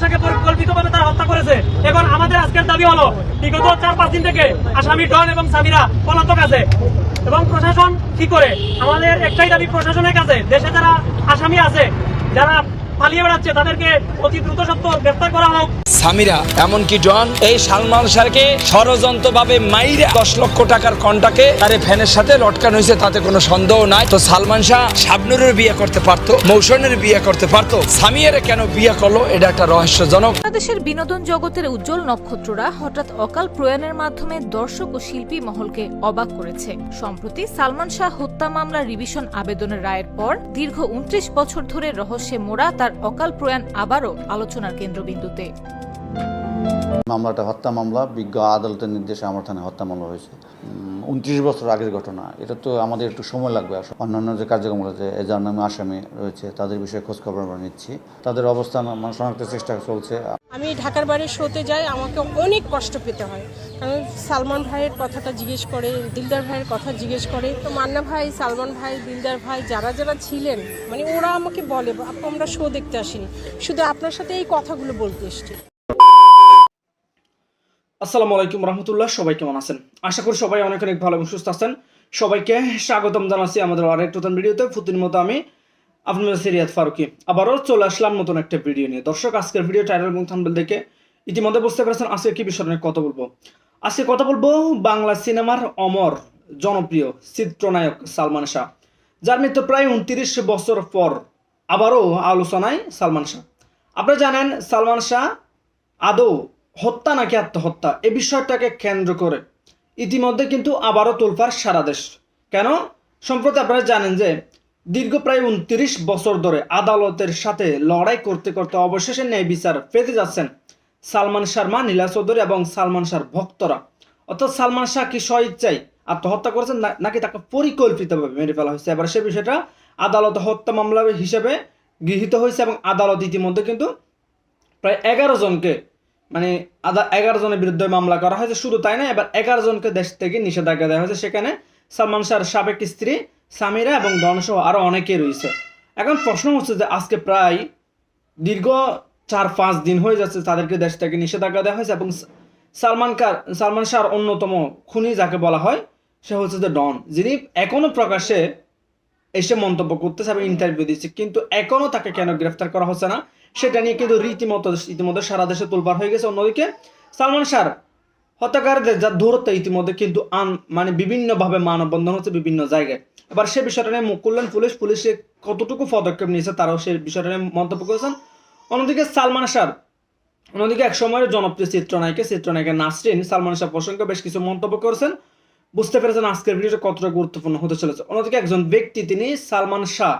শাহকে পরিকল্পিতভাবে তারা হত্যা করেছে। এখন আমাদের আজকের দাবি হলো, বিগত চার, পাঁচ দিন থেকে আসামি ডন এবং সামিরা পলাতক আছে। এবং প্রশাসন কি করে? আমাদের একটাই দাবি প্রশাসনের কাছে, দেশে যারা আসামি আছে, যারা পালিয়ে বেড়াচ্ছে। তাদেরকে অতি দ্রুত গ্রেফতার করা হোক। সামিরা এমনকি ডন এই সালমান শাহকে ষড়যন্ত্রভাবে মাইরা দশ লক্ষ টাকার কন্টাকে তার ফ্যানের সাথে লটকানো হয়েছে তাতে কোনো সন্দেহ নাই। তো সালমান শাহ শাবনুরের বিয়ে করতে পারতো মৌসুমের বিয়ে করতে পারতো। সামিয়ারে কেন বিয়ে করল এটা একটা রহস্যজনক। বাংলাদেশের বিনোদন জগতের উজ্জ্বল নক্ষত্ররা হঠাৎ অকাল প্রয়াণের মাধ্যমে দর্শক ও শিল্পী মহলকে অবাক করেছে। সম্প্রতি সালমান শাহ হত্যা মামলার রিভিশন আবেদনের রায়ের পর দীর্ঘ উনত্রিশ বছর ধরে রহস্যে মোড়া তার অকাল প্রয়াণ আবারও আলোচনার কেন্দ্রবিন্দুতে। মামলাটা, হত্যা মামলা, বিজ্ঞ আদালতের নির্দেশে আমার থানায় হত্যা মামলা হয়েছে। উনত্রিশ বছর আগের ঘটনা। এটা তো আমাদের একটু সময় লাগবে। অন্যান্য যে কার্যক্রম এ যার নামে আসামি রয়েছে, তাদের বিষয়ে খোঁজখবর আমরা নিচ্ছি। তাদের অবস্থান মানে শনাক্তের চেষ্টা চলছে। আমি ঢাকার বাইরে শোতে যাই, আমাকে অনেক কষ্ট পেতে হয়। কারণ সালমান ভাইয়ের কথাটা জিজ্ঞেস করে, দিলদার ভাইয়ের কথা জিজ্ঞেস করে। তো মান্না ভাই, সালমান ভাই, দিলদার ভাই, যারা যারা ছিলেন মানে ওরা আমাকে বলে আমরা শো দেখতে আসিনি। শুধু আপনার সাথে এই কথাগুলো বলতে এসছি। আসসালামু আলাইকুম রহমতুল্লাহ, সবাই কেমন আছেন? আশা করি সবাই অনেক অনেক ভালো এবং সুস্থ আছেন। সবাইকে স্বাগতম জানাচ্ছি আমাদের আরেক নতুন ভিডিওতে। প্রতিদিন মতো আমি আপনাদের সিরিয়াত ফারুকি। আবারও চলে আসলাম নতুন একটা ভিডিও নিয়ে। দর্শক, আজকের ভিডিও টাইটেল এবং থাম্বেল দেখে ইতিমধ্যে বুঝতে পেরেছেন আজকে কি বিষয় নিয়ে কথা বলব। আজকে কথা বলব বাংলা সিনেমার অমর, জনপ্রিয় চিত্রনায়ক সালমান শাহ, যার মৃত্যু প্রায় উনত্রিশ বছর পর। আবারও আলোচনায় সালমান শাহ। আপনারা জানেন, সালমান শাহ আদৌ হত্যা নাকি আত্মহত্যা? এ বিষয়টাকে কেন্দ্র করে। ইতিমধ্যে কিন্তু আবারও তোলপার সারা দেশ। কেন? সম্প্রতি আপনারা জানেন যে দীর্ঘ প্রায় উনত্রিশ বছর ধরে আদালতের সাথে লড়াই করতে করতে অবশেষে ন্যায় বিচার পেতে যাচ্ছেন সালমান শর্মা, নীলা চৌধুরী এবং সালমান শাহর ভক্তরা। অর্থাৎ সালমান শাহ কি স্বইচ্ছায় আত্মহত্যা করেছেন নাকি তাকে পরিকল্পিতভাবে মেরে ফেলা হয়েছে? এবার সে বিষয়টা আদালত হত্যা মামলা হিসেবে গৃহীত হয়েছে এবং আদালত ইতিমধ্যে কিন্তু প্রায় এগারো জনকে মানে আদা এগারো জনের বিরুদ্ধে মামলা করা হয়েছে, শুধু তাই না, এবার এগারো জনকে দেশ থেকে নিষেধাজ্ঞা দেওয়া হয়েছে। সেখানে সালমান শাহর সাবেক স্ত্রী সামিরা এবং ডনসহ আরও অনেকেই রয়েছে। এখন প্রশ্ন হচ্ছে যে আজকে প্রায় দীর্ঘ চার, পাঁচ দিন হয়ে যাচ্ছে তাদেরকে দেশ থেকে নিষেধাজ্ঞা দেওয়া হয়েছে এবং সালমান খান সালমান শাহর অন্যতম খুনি যাকে বলা হয়, সে হচ্ছে যে ডন, যিনি এখনও প্রকাশ্যে এসে মন্তব্য করতেছে এবং ইন্টারভিউ দিচ্ছে, কিন্তু এখনও তাকে কেন গ্রেফতার করা হচ্ছে না? সেটা নিয়ে কিন্তু রীতিমতো, ইতিমধ্যে সারা দেশে তোলপার হয়ে গেছে অন্যদিকে। সালমান শাহ, হত্যাকারীদের যা দূরত্ব ইতিমধ্যে কিন্তু আন মানে বিভিন্নভাবে মানববন্ধন হচ্ছে বিভিন্ন জায়গায়। এবার সে বিষয়টা নিয়ে মুখ করলেন পুলিশ। পুলিশে কতটুকু পদক্ষেপ নিয়েছে তারাও সেই বিষয়টা নিয়ে মন্তব্য করেছেন। অন্যদিকে সালমান শাহ, অন্যদিকে এক সময়ের জনপ্রিয় চিত্রনায়িকা চিত্রনায়িকা নাসরিন সালমান শাহ প্রসঙ্গে বেশ কিছু মন্তব্য করেছেন। বুঝতে পেরেছেন আজকের ভিডিওটা কতটা গুরুত্বপূর্ণ হতে চলেছে। অন্যদিকে একজন ব্যক্তি তিনি সালমান শাহ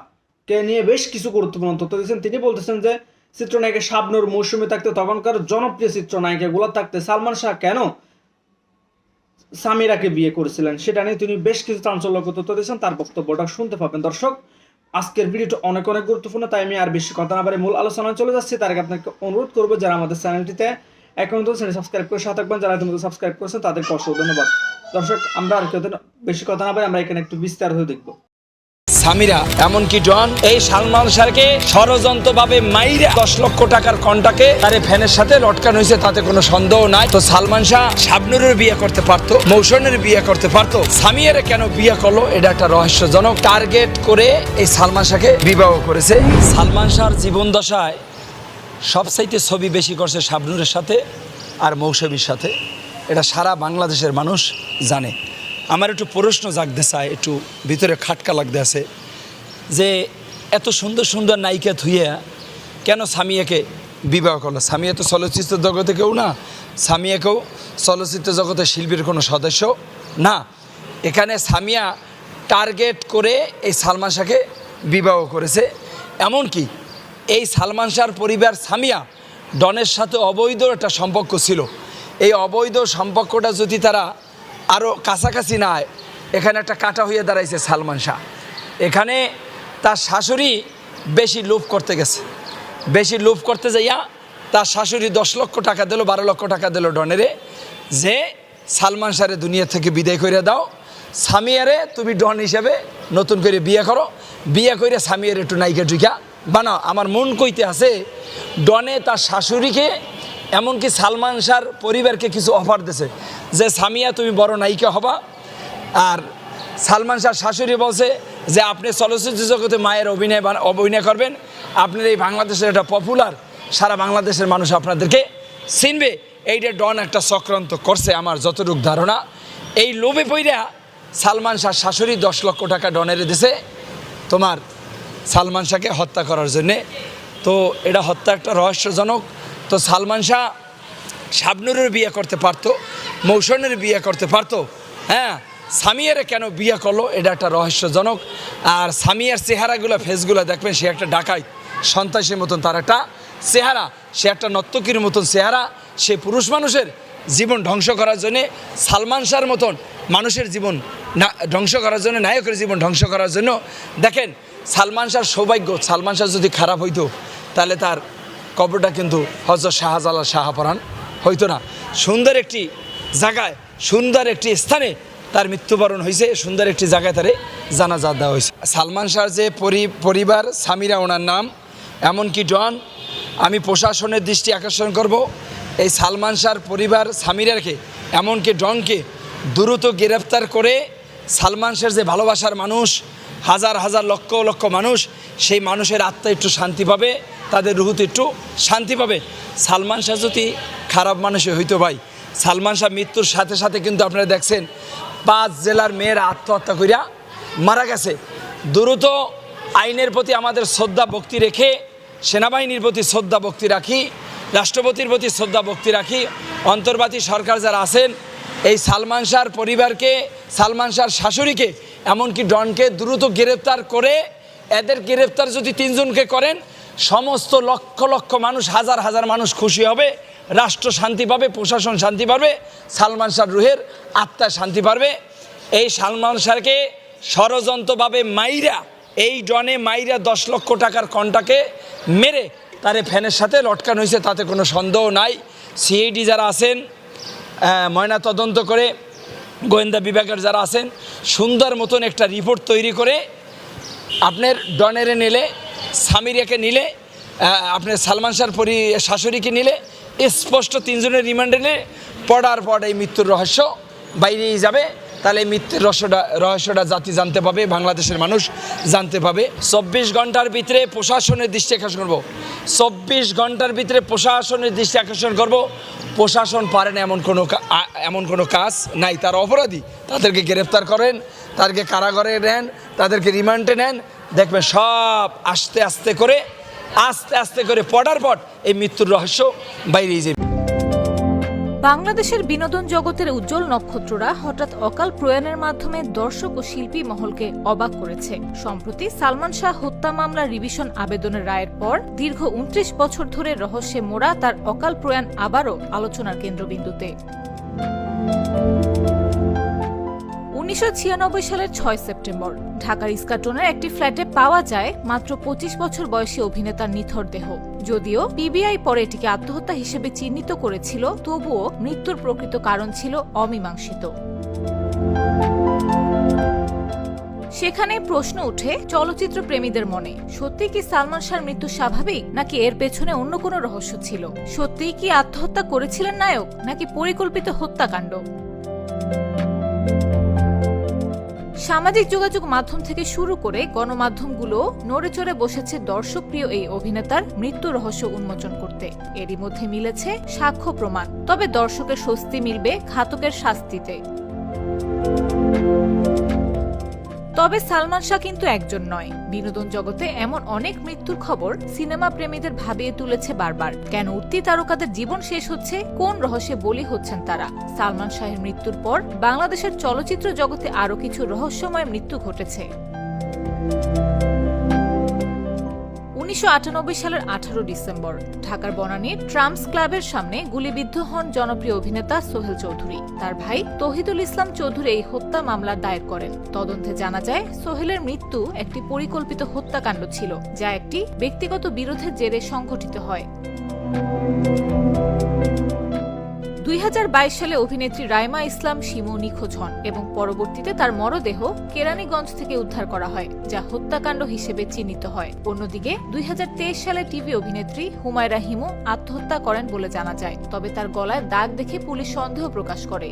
কে নিয়ে বেশ কিছু গুরুত্বপূর্ণ তথ্য দিয়েছেন। তিনি বলতেছেন যে চিত্রনায়িকা শাবনুর মৌসুমী থাকতে তখনকার জনপ্রিয় চিত্রনায়িকাগুলো থাকতে সালমান শাহ কেন সামিরাকে বিয়ে করেছিলেন সেটা নিয়ে তিনি বেশ কিছু চাঞ্চল্যকর তথ্য দিয়েছেন, তার বক্তব্যটা শুনতে পাবেন। দর্শক, আজকের ভিডিওটা অনেক অনেক গুরুত্বপূর্ণ, তাই আমি আর বেশি কথা না বাড়ি মূল আলোচনায় চলে যাচ্ছি। তার আগে আপনাকে অনুরোধ করব, যারা আমাদের চ্যানেলটিতে এখন তো সাবস্ক্রাইব করে সাথে থাকবেন। যারা ইতিমধ্যে সাবস্ক্রাইব করেছেন, তাদেরকে অসংখ্য ধন্যবাদ। দর্শক, আমরা আর কেউ বেশি কথা না বাড়ি আমরা এখানে একটু বিস্তার হয়ে দেখব। সামিরা এমনকি ডন এই সালমান শাহকে ষড়যন্ত্রভাবে মাইরা দশ লক্ষ টাকার কন্টাকে তার ফ্যানের সাথে লটকানো হয়েছে, তাতে কোনো সন্দেহ নাই। তো সালমান শাহ শাবনুরের বিয়ে করতে পারতো, মৌসুমের বিয়ে করতে পারতো। সামিয়ারে কেন বিয়ে করল, এটা একটা রহস্যজনক টার্গেট করে এই সালমান শাহকে বিবাহ করেছে। সালমান শাহর জীবন দশায় সবচাইতে ছবি বেশি করছে শাবনুরের সাথে আর মৌসুমীর সাথে। এটা সারা বাংলাদেশের মানুষ জানে। আমার একটু প্রশ্ন জাগতে চায় একটু ভিতরে খাটকা লাগতে আছে যে এত সুন্দর সুন্দর নায়িকা থুইয়া কেন সামিয়াকে বিবাহ করল? সামিয়া তো চলচ্চিত্র জগতে কেউ না। সামিয়াকেও চলচ্চিত্র জগতে শিল্পীর কোনো সদস্য না। এখানে সামিয়া টার্গেট করে এই সালমান শাহকে বিবাহ করেছে। এমনকি এই সালমান শাহর পরিবার সামিয়া ডনের সাথে অবৈধ একটা সম্পর্ক ছিল। এই অবৈধ সম্পর্কটা যদি তারা আরও কাছাকাছি না এখানে একটা কাটা হয়ে দাঁড়াইছে সালমান শাহ। এখানে তার শাশুড়ি বেশি লোভ করতে গেছে। বেশি লোভ করতে যাইয়া তার শাশুড়ি দশ লক্ষ টাকা দিল, বারো লক্ষ টাকা দিল ডনেরে। যে সালমান শাহরে দুনিয়া থেকে বিদায় করে দাও। স্বামীয়ারে তুমি ডন হিসেবে নতুন করে বিয়ে করো। বিয়ে করে স্বামীয়ারে একটু নায়িকা ঢুকা বানাও। আমার মন কইতে আছে, ডনে তার শাশুড়িকে এমনকি সালমান শাহর পরিবারকে কিছু অফার দিছে। যে সামিয়া তুমি বড় নায়িকা হবা, আর সালমান শাহর শাশুড়ি বলছে যে আপনি চলচ্চিত্র জগতে মায়ের অভিনয় অভিনয় করবেন, আপনার এই বাংলাদেশের একটা পপুলার সারা বাংলাদেশের মানুষ আপনাদেরকে চিনবে। এইটা ডন একটা চক্রান্ত করছে আমার যতটুক ধারণা। এই লোভে পইরা সালমান শাহ শাশুড়ি দশ লক্ষ টাকা ডনের দিছে তোমার সালমান শাহকে হত্যা করার জন্যে। তো এটা হত্যা একটা রহস্যজনক। তো সালমান শাহ শাবনুরের বিয়ে করতে পারতো। মৌসুমের বিয়ে করতে পারতো। হ্যাঁ সামিয়ারে কেন বিয়ে করল, এটা একটা রহস্যজনক। আর সামিয়ার চেহারাগুলো, ফেসগুলো দেখবেন, সে একটা ডাকাই, সন্ত্রাসের মতন তার একটা চেহারা। সে একটা নর্তকীর মতন চেহারা। সে পুরুষ মানুষের জীবন ধ্বংস করার জন্যে, সালমান শাহর মতন মানুষের জীবন না, ধ্বংস করার জন্য, নায়কের জীবন ধ্বংস করার জন্য, দেখেন, সালমান শাহর সৌভাগ্য, সালমান শাহ যদি খারাপ হইতো, তাহলে তার কবরটা কিন্তু হজরত শাহজালাল শাহপরান হইতো না। সুন্দর একটি জায়গায় সুন্দর একটি স্থানে তার মৃত্যুবরণ হয়েছে। সুন্দর একটি জায়গায় তারে জানাজা দেওয়া হয়েছে। সালমান শাহর যে পরিবার, সামিরা ওনার নাম, এমনকি ডন, আমি প্রশাসনের দৃষ্টি আকর্ষণ করব। এই সালমান শাহর পরিবার সামিরাকে এমনকি ডনকে দ্রুত গ্রেফতার করে সালমান শাহর যে ভালোবাসার মানুষ, হাজার হাজার লক্ষ লক্ষ মানুষ, সেই মানুষের আত্মা একটু শান্তি পাবে, তাদের রুহুতে একটু শান্তি পাবে। সালমান শাহ যদি খারাপ মানুষে হইতো ভাই সালমান শাহ মৃত্যুর সাথে সাথে কিন্তু আপনারা দেখছেন পাঁচ জেলার মেয়েরা আত্মহত্যা করিয়া মারা গেছে। দ্রুত আইনের প্রতি আমাদের শ্রদ্ধা, ভক্তি রেখে, সেনাবাহিনীর প্রতি শ্রদ্ধা, ভক্তি রাখি, রাষ্ট্রপতির প্রতি শ্রদ্ধা, ভক্তি রাখি অন্তর্বাতী সরকার যারা আছেন, এই সালমান শাহর পরিবারকে, সালমান শাহর শাশুড়িকে, এমনকি ডনকে দ্রুত গ্রেপ্তার করে, এদের গ্রেপ্তার যদি তিনজনকে করেন, সমস্ত লক্ষ লক্ষ মানুষ, হাজার হাজার মানুষ খুশি হবে। রাষ্ট্র শান্তি পাবে, প্রশাসন শান্তি পাবে, সালমান শাহ রুহের আত্মা শান্তি পাবে এই সালমান শাহকে ষড়যন্ত্রভাবে মাইরা, এই ডনে মাইরা দশ লক্ষ টাকার কন্টাকে মেরে তারে ফ্যানের সাথে লটকানো হয়েছে, তাতে কোনো সন্দেহ নাই। সিআইডি যারা আছেন ময়না তদন্ত করে গোয়েন্দা বিভাগের যারা আছেন, সুন্দর মতন একটা রিপোর্ট তৈরি করে আপনার ডনেরে নিলে, সামিরিয়াকে নিলে আপনার সালমান শাহর পরি শাশুড়িকে নিলে স্পষ্ট তিনজনের রিমান্ডে পড়ার পর এই মৃত্যুর রহস্য বাইরেই যাবে। তাহলে মৃত্যুর রহস্যটা রহস্যটা জাতি জানতে পাবে, বাংলাদেশের মানুষ জানতে পাবে। চব্বিশ ঘণ্টার ভিতরে প্রশাসনের দৃষ্টি আকর্ষণ করব। চব্বিশ ঘণ্টার ভিতরে প্রশাসনের দৃষ্টি আকর্ষণ করব। প্রশাসন পারে না এমন কোনো এমন কোনো কাজ নাই। তার অপরাধী তাদেরকে গ্রেফতার করেন, তাদেরকে কারাগারে নেন, তাদেরকে রিমান্ডে নেন। দেখবেন সব আস্তে আস্তে করে আস্তে আস্তে করে পড়ার পর এই মৃত্যুর রহস্য বাইরেই যাবে। বাংলাদেশের বিনোদন জগতের উজ্জ্বল নক্ষত্ররা হঠাৎ অকাল প্রয়াণের মাধ্যমে দর্শক ও শিল্পী মহলকে অবাক করেছে। সম্প্রতি সালমান শাহ হত্যা মামলা রিভিশন আবেদনের রায়ের পর দীর্ঘ উনত্রিশ বছর ধরে রহস্যে মোড়া তার অকাল প্রয়াণ আবারও আলোচনার কেন্দ্রবিন্দুতে। উনিশশো ছিয়ানব্বই সালের ছয় সেপ্টেম্বর। ঢাকার ইস্কাটনের একটি ফ্ল্যাটে পাওয়া যায় মাত্র পঁচিশ বছর বয়সী অভিনেতার নিথর দেহ। যদিও পিবিআই পরে এটিকে আত্মহত্যা হিসেবে চিহ্নিত করেছিল, তবুও মৃত্যুর প্রকৃত কারণ ছিল অমীমাংসিত। সেখানে প্রশ্ন উঠে চলচ্চিত্র প্রেমীদের মনে সত্যি কি সালমান শাহর মৃত্যু স্বাভাবিক, নাকি এর পেছনে অন্য কোনো রহস্য ছিল? সত্যিই কি আত্মহত্যা করেছিলেন নায়ক, নাকি পরিকল্পিত হত্যাকাণ্ড? সামাজিক যোগাযোগ মাধ্যম থেকে শুরু করে গণমাধ্যমগুলো নড়েচড়ে বসেছে দর্শকপ্রিয় এই অভিনেতার মৃত্যু রহস্য উন্মোচন করতে। এরই মধ্যে মিলেছে সাক্ষ্য প্রমাণ। তবে দর্শকের স্বস্তি মিলবে ঘাতকের শাস্তিতে। তবে সালমান শাহ কিন্তু একজন নয়। বিনোদন জগতে এমন অনেক মৃত্যুর খবর সিনেমা প্রেমীদের ভাবিয়ে তুলেছে বারবার। কেন উঠতি তারকাদের জীবন শেষ হচ্ছে? কোন রহস্যে বলি হচ্ছেন তারা? সালমান শাহের মৃত্যুর পর বাংলাদেশের চলচ্চিত্র জগতে আরও কিছু রহস্যময় মৃত্যু ঘটেছে। উনিশশো আটানব্বই সালের আঠারো ডিসেম্বর। ঢাকার বনানী ট্রাম্পস ক্লাবের সামনে গুলিবিদ্ধ হন জনপ্রিয় অভিনেতা সোহেল চৌধুরী। তার ভাই তহিদুল ইসলাম চৌধুরী এই হত্যা মামলা দায়ের করেন। তদন্তে জানা যায়, সোহেলের মৃত্যু একটি পরিকল্পিত হত্যাকাণ্ড ছিল, যা একটি ব্যক্তিগত বিরোধের জেরে সংঘটিত হয়। দুই হাজার বাইশ সালে অভিনেত্রী রাইমা ইসলাম শিমু নিখোঁজ হন এবং পরবর্তীতে তার মরদেহ কেরানীগঞ্জ থেকে উদ্ধার করা হয়, যা হত্যাকাণ্ড হিসেবে চিহ্নিত হয়। অন্যদিকে, দুই হাজার তেইশ সালে টিভি অভিনেত্রী হুমায়রা হিমু আত্মহত্যা করেন বলে জানা যায়, তবে তার গলায় দাগ দেখে পুলিশ সন্দেহ প্রকাশ করে।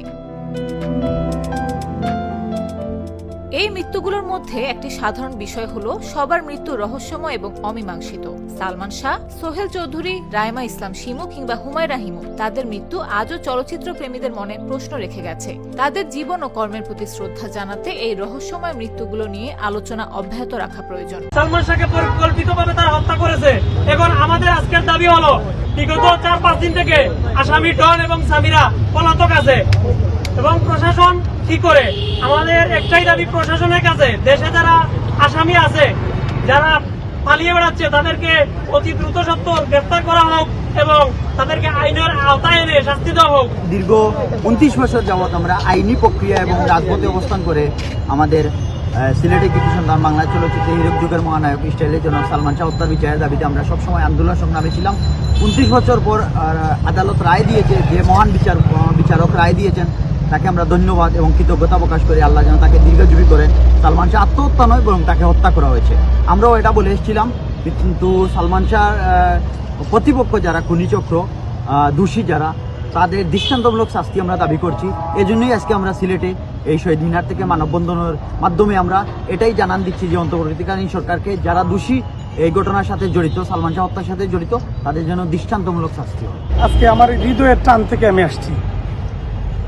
এই মৃত্যুগুলোর মধ্যে একটি সাধারণ বিষয় হলো সবার মৃত্যু রহস্যময় এবং অমীমাংসিত। সালমান শাহ, সোহেল চৌধুরী, রাইমা ইসলাম শিমু কিংবা হুমায়রা হিমু তাদের মৃত্যু আজও চলচ্চিত্র প্রেমীদের মনে প্রশ্ন রেখে গেছে। তাদের জীবন ও কর্মের প্রতি শ্রদ্ধা জানাতে এই রহস্যময় মৃত্যুগুলো নিয়ে আলোচনা অব্যাহত রাখা প্রয়োজন। সালমান শাহকে পরিকল্পিতভাবে তারা হত্যা করেছে। এখন আমাদের আজকের দাবি হলো, বিগত চার পাঁচ দিন থেকে আসামি ডন এবং সামিরা পলাতক আছে। এবং প্রশাসন কি করে? আমাদের একটাই দাবি প্রশাসনের কাছে, দেশে যারা আসামি আছে, যারা পালিয়ে বেড়াচ্ছে। তাদেরকে অতি দ্রুত সত্তর গ্রেফতার করা হোক এবং তাদেরকে আইনের আওতায় এনে শাস্তি দেওয়া হোক। দীর্ঘ উনত্রিশ বছর যাবৎ আমরা আইনি প্রক্রিয়া এবং রাজপথে অবস্থান করে আমাদের সিলেটে কৃতি সন্তান বাংলা চলচ্চিত্রে হিরক যুগের মহানায়ক স্টাইলের জন্য সালমান শাহ হত্যা বিচারের দাবিতে আমরা সবসময় আন্দোলন সংগ্রামে ছিলাম উনত্রিশ বছর পর আদালত রায় দিয়েছে যে মহান বিচার বিচারক রায় দিয়েছেন। তাকে আমরা ধন্যবাদ এবং কৃতজ্ঞতা প্রকাশ করি। আল্লাহ যেন তাকে দীর্ঘজীবী করেন সালমান শাহ আত্মহত্যা নয়, বরং তাকে হত্যা করা হয়েছে। আমরাও এটা বলে এসেছিলাম, কিন্তু সালমান শাহ প্রতিপক্ষ যারা খুনিচক্র দোষী যারা, তাদের দৃষ্টান্তমূলক শাস্তি আমরা দাবি করছি। এজন্যই আজকে আমরা সিলেটে এই শহীদ মিনার থেকে মানববন্ধনের মাধ্যমে আমরা এটাই জানান দিচ্ছি যে অন্তর্বর্তীকালীন সরকারকে যারা দোষী এই ঘটনার সাথে জড়িত, সালমান শাহ হত্যার সাথে জড়িত, তাদের জন্য দৃষ্টান্তমূলক শাস্তি আজকে আমার হৃদয়ের টান থেকে আমি আসছি।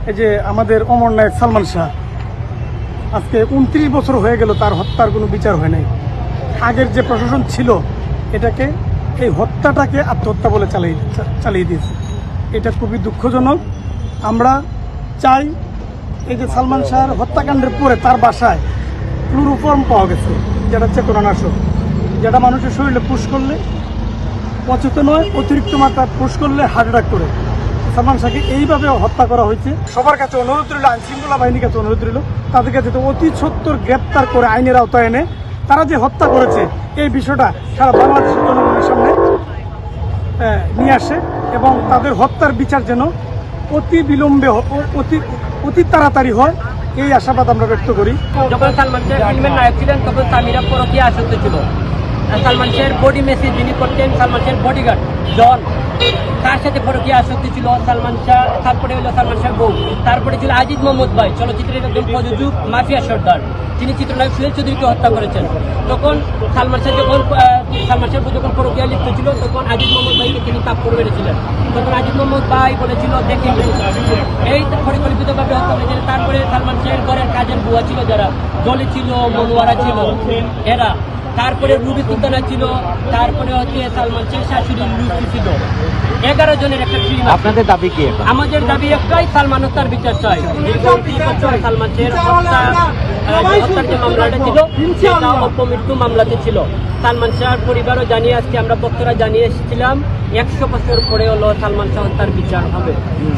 এই যে আমাদের অমর নায়ক সালমান শাহ, আজকে উনত্রিশ বছর হয়ে গেল তার হত্যার কোনো বিচার হয় নাই। আগের যে প্রশাসন ছিল, এটাকে, এই হত্যাটাকে আত্মহত্যা বলে চালিয়ে চালিয়ে দিয়েছে। এটা খুবই দুঃখজনক। আমরা চাই এই যে সালমান শাহর হত্যাকাণ্ডের পরে তার বাসায় ক্লোরোফর্ম পাওয়া গেছে, যেটা চেতনানাশক যেটা মানুষের শরীরে পুশ করলে, অচেতন হয়, অতিরিক্ত মাত্রায় পুশ করলে হার্ট অ্যাটাক করে। সালমান শাহকে এইভাবে হত্যা করা হয়েছে। সবার কাছে অনুরোধ রইল, আইন শৃঙ্খলা বাহিনীর কাছে অনুরোধ রইল তাদের কাছে অতি সত্তর গ্রেপ্তার করে আইনের আওতায় এনে তারা যে হত্যা করেছে, এই বিষয়টা সারা বাংলাদেশের জনগণের সামনে নিয়ে আসে এবং তাদের হত্যার বিচার যেন অতি বিলম্বে অতি অতি তাড়াতাড়ি হয়, এই আশাবাদ আমরা ব্যক্ত করি। যখন সালমান শাহ ফিল্মের নায়ক ছিলেন, তখন সামিরা পরকীয়া ছিল। সালমান শাহের বডি মেসেজ যিনি করতেন, সালমান শাহের বডিগার্ড জন। তার সাথে পরকীয়া আসক্তি ছিল সালমান শাহ, তারপরে হলো সালমান শাহ বউ, তারপরে ছিল আজিজ মোহাম্মদ ভাই। চলচ্চিত্রের একজন প্রযোজক, মাফিয়া সর্দার। তিনি চিত্রনায়ক সুনীল চৌধুরীকে হত্যা করেছেন। তখন সালমান শাহ যখন সালমান শাহ যখন পরকীয়া লিপ্ত ছিল, তখন আজিজ মোহাম্মদ ভাইকে তিনি তাপ করে মেরেছিলেন। তখন আজিজ মোহাম্মদ ভাই বলেছিল, দেখে। এই পরিকল্পিতভাবে হত্যা হয়েছিল তারপরে সালমান শাহের ঘরের কাজের বুয়া ছিল যারা, জলি ছিল, মনোয়ারা ছিল, এরা। তারপরে রুবি সুলতানা ছিল, তারপরে হচ্ছে সালমান শাহের শাশুড়ি লুসি ছিল। এগারো জনের একটা টিম আপনাদের দাবি কি আমাদের দাবি একটাই সালমান হত্যার বিচার চাই। দীর্ঘ বছর সালমান শাহের হত্যা হত্যার যে মামলাটা ছিল সেটা অপমৃত্যু মামলাতে ছিল। সালমান শাহর পরিবারও জানিয়ে আজকে আমরা বক্তরা জানিয়ে এসেছিলাম একশো বছর পরে হলো সালমান শাহ হত্যার বিচার হবে।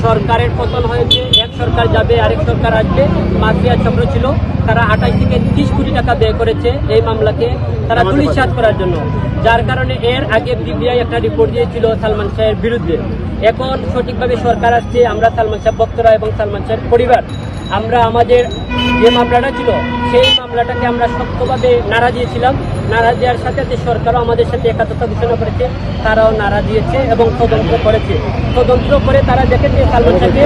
সরকারের পতন হয়েছে সরকার যাবে আরেক সরকার আসবে। মাফিয়া চক্র ছিল। তারা আঠাশ থেকে তিরিশ কোটি টাকা ব্যয় করেছে এই মামলাকে। তারা দুলিশাত করার জন্য। যার কারণে এর আগে বিবিআই একটা রিপোর্ট দিয়েছিল সালমান শাহের বিরুদ্ধে। এখন সঠিকভাবে সরকার আসছে আমরা সালমান শাহ বক্তরা এবং সালমান শাহের পরিবার। আমরা আমাদের যে মামলাটা ছিল সেই মামলাটাকে আমরা শক্তভাবে নাড়া দিয়েছিলাম। নাড়া দেওয়ার সাথে সাথে সরকারও আমাদের সাথে একাত্মতা ঘোষণা করেছে, তারাও নারা দিয়েছে এবং তদন্ত করেছে। তদন্ত করে তারা দেখেছে সালমান শাহকে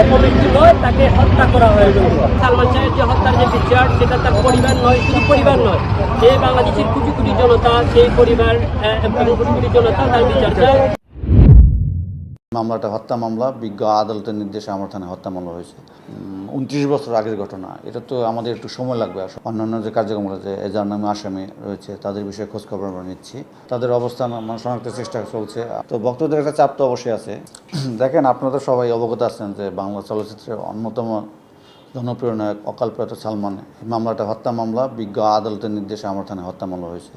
অপমৃত্যু নয়, তাকে হত্যা করা হয়েছে। সালমান শাহের যে হত্যার যে বিচার, সেটা তার পরিবার নয়, শুধু পরিবার নয় সেই বাংলাদেশের কোটি কোটি জনতা, সেই পরিবার কোটি কোটি জনতা তার বিচার চায়। মামলাটা, হত্যা মামলা, বিজ্ঞ আদালতের নির্দেশে আমার থানায় হত্যা মামলা হয়েছে। উনত্রিশ বছর আগের ঘটনা। এটা তো আমাদের একটু সময় লাগবে। আসলে অন্যান্য যে কার্যক্রম এ যার নামে আসামি রয়েছে, তাদের বিষয়ে খোঁজখবর আমরা নিচ্ছি। তাদের অবস্থান মানে শনাক্তের চেষ্টা চলছে। তো ভক্তদের একটা চাপ তো অবশ্যই আছে। দেখেন, আপনারা সবাই অবগত আছেন যে বাংলা চলচ্চিত্রের অন্যতম জনপ্রিয় নায়ক অকাল প্রয়াত সালমান। মামলাটা হত্যা মামলা, বিজ্ঞ আদালতের নির্দেশে আমার থানায় হত্যা মামলা হয়েছে।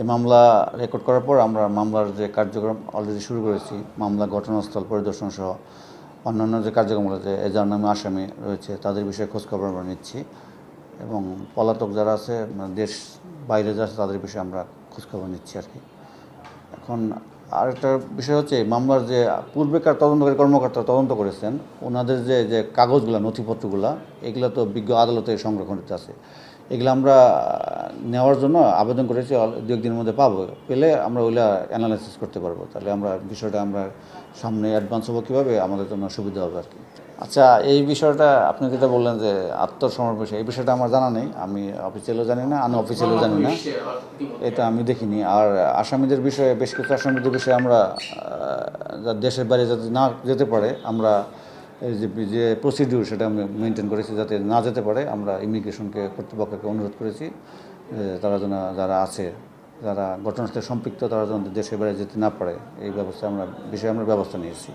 এই মামলা রেকর্ড করার পর আমরা মামলার যে কার্যক্রম অলরেডি শুরু করেছি, মামলা, ঘটনাস্থল, পরিদর্শন সহ অন্যান্য যে কার্যক্রম আছে, এ যার নামে আসামি রয়েছে, তাদের বিষয়ে খোঁজখবর আমরা নিচ্ছি এবং পলাতক যারা আছে মানে দেশ বাইরে যারা আছে, তাদের বিষয়ে আমরা খোঁজখবর নিচ্ছি আর কি। এখন আর একটা বিষয় হচ্ছে মামলার যে পূর্বেকার তদন্তকারী কর্মকর্তা তদন্ত করেছেন, ওনাদের যে যে কাগজগুলো, নথিপত্রগুলো, এগুলো তো বিজ্ঞ আদালতে সংরক্ষণিত আছে। এগুলো আমরা নেওয়ার জন্য আবেদন করেছি দু একদিনের মধ্যে পাবো। পেলে আমরা ওইগুলা অ্যানালাইসিস করতে পারব। তাহলে আমরা বিষয়টা আমরা সামনে অ্যাডভান্স হব কীভাবে, আমাদের জন্য সুবিধা হবে আর কি। আচ্ছা এই বিষয়টা আপনি যেটা বললেন যে আত্মসমর্পণ এই বিষয়টা আমার জানা নেই। আমি অফিসিয়ালও জানি না আন অফিসিয়ালও জানি না। এটা আমি দেখিনি। আর আসামিদের বিষয়ে, বেশ কিছু আসামিদের বিষয়ে আমরা দেশের বাইরে যাতে না যেতে পারে, আমরা যে প্রসিডিউর সেটা আমি মেনটেন করেছি যাতে না যেতে পারে, আমরা ইমিগ্রেশনকে কর্তৃপক্ষকে অনুরোধ করেছি তারা যেন, যারা আছে, যারা ঘটনাস্থলে সম্পৃক্ত, তারা যেন দেশের বাইরে যেতে না পারে। এই ব্যবস্থা আমরা, বিষয়ে আমরা ব্যবস্থা নিয়েছি।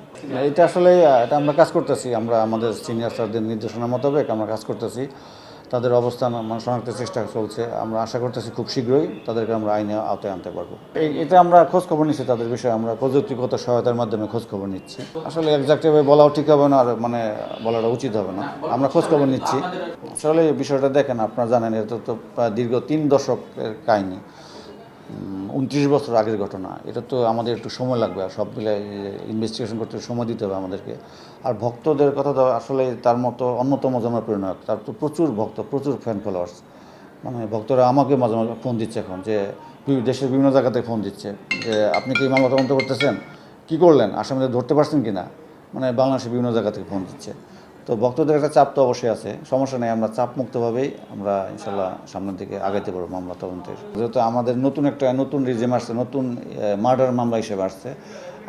এটা আসলে, এটা আমরা কাজ করতেছি। আমরা আমাদের সিনিয়র স্যারদের নির্দেশনা মোতাবেক আমরা কাজ করতেছি। তাদের অবস্থান মানে শনাক্তের চেষ্টা চলছে। আমরা আশা করতেছি খুব শীঘ্রই তাদেরকে আমরা আইনে আওতায় আনতে পারব। এতে আমরা খোঁজখবর নিচ্ছি তাদের বিষয়ে। আমরা প্রযুক্তিগত সহায়তার মাধ্যমে খোঁজখবর নিচ্ছি। আসলে একজাক্টভাবে বলাও ঠিক হবে না আর মানে বলাটা উচিত হবে না। আমরা খোঁজখবর নিচ্ছি। আসলে বিষয়টা দেখেন, আপনারা জানেন, এটা তো দীর্ঘ তিন দশকের কাহিনী। উনত্রিশ বছর আগের ঘটনা। এটা তো আমাদের একটু সময় লাগবে, আর সব মিলে ইনভেস্টিগেশন করতে সময় দিতে হবে আমাদেরকে। আর ভক্তদের কথা তো আসলে তার মতো অন্যতম জনপ্রিয় তার তো প্রচুর ভক্ত, প্রচুর ফ্যান ফলোয়ার্স মানে ভক্তরা আমাকে মাঝে মাঝে ফোন দিচ্ছে এখন যে দেশের বিভিন্ন জায়গাতে ফোন দিচ্ছে যে, আপনি কি মামলা তদন্ত করতেছেন? কি করলেন? আসামিদের ধরতে পারছেন কি না মানে বাংলাদেশের বিভিন্ন জায়গা থেকে ফোন দিচ্ছে। তো ভক্তদের একটা চাপ তো অবশ্যই আছে। সমস্যা নেই, আমরা চাপ মুক্তভাবেই আমরা ইনশাল্লাহ সামনের দিকে আগাইতে পারব মামলা তদন্তের। যেহেতু আমাদের নতুন একটা, নতুন রিজিম আসছে, নতুন মার্ডার মামলা হিসেবে আসছে।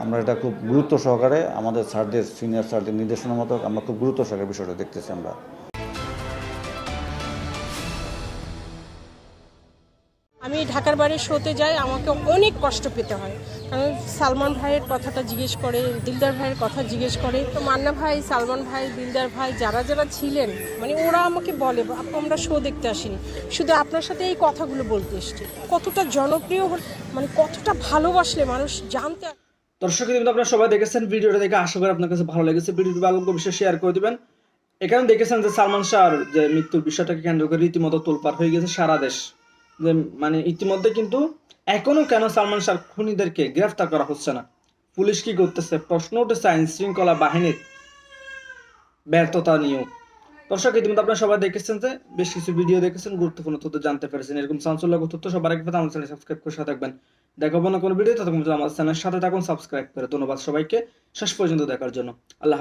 আমরা এটা খুব গুরুত্ব সহকারে আমাদের স্যারদের সিনিয়র স্যারদের নির্দেশনা মতো আমরা খুব গুরুত্ব সহকারে বিষয়টা দেখতেছি আমরা। বাইরে শোতে যাই আমাকে অনেক কষ্ট পেতে হয়। কারণ সালমান ভাইয়ের কথাটা জিজ্ঞেস করে, দিলদার ভাইয়ের কথা জিজ্ঞেস করে। তো মান্না ভাই, সালমান ভাই, দিলদার ভাই, যারা যারা ছিলেন মানে ওরা আমাকে বলে, আমরা শো দেখতে আসিনি। শুধু আপনার সাথে এই কথাগুলো বলতে এসছি। কতটা জনপ্রিয় মানে কতটা ভালোবাসলে মানুষ জানতে দর্শক কিন্তু আপনারা সবাই দেখেছেন ভিডিওটা দেখে আশা করি আপনার কাছে ভালো লেগেছে। ভিডিওটি ভালো অবশ্যই শেয়ার করে দেবেন। এখানে দেখেছেন যে সালমান শাহর যে মৃত্যুর বিষয়টাকে কেন্দ্র করে রীতিমতো তোলপার হয়ে গেছে সারা দেশ। যে মানে ইতিমধ্যে কিন্তু এখনও কেন সালমান শাহ খুনিদেরকে গ্রেফতার করা হচ্ছে না? পুলিশ কি করতেছে? প্রশ্ন উঠেছে আইন শৃঙ্খলা বাহিনীর ব্যর্থতা নিয়েও। দর্শক, ইতিমধ্যে আপনারা সবাই দেখেছেন যে বেশ কিছু ভিডিও দেখেছেন, গুরুত্বপূর্ণ তথ্য জানতে পেরেছেন। এরকম চাঞ্চল্যকর তথ্য সবার আগে আমার চ্যানেল সাবস্ক্রাইব করে সাথে থাকবেন। দেখাবো না কোনো ভিডিও ততক্ষণ আমার চ্যানেলের সাথে থাকুন, সাবস্ক্রাইব করে। ধন্যবাদ সবাইকে। শেষ পর্যন্ত দেখার জন্য। আল্লাহ।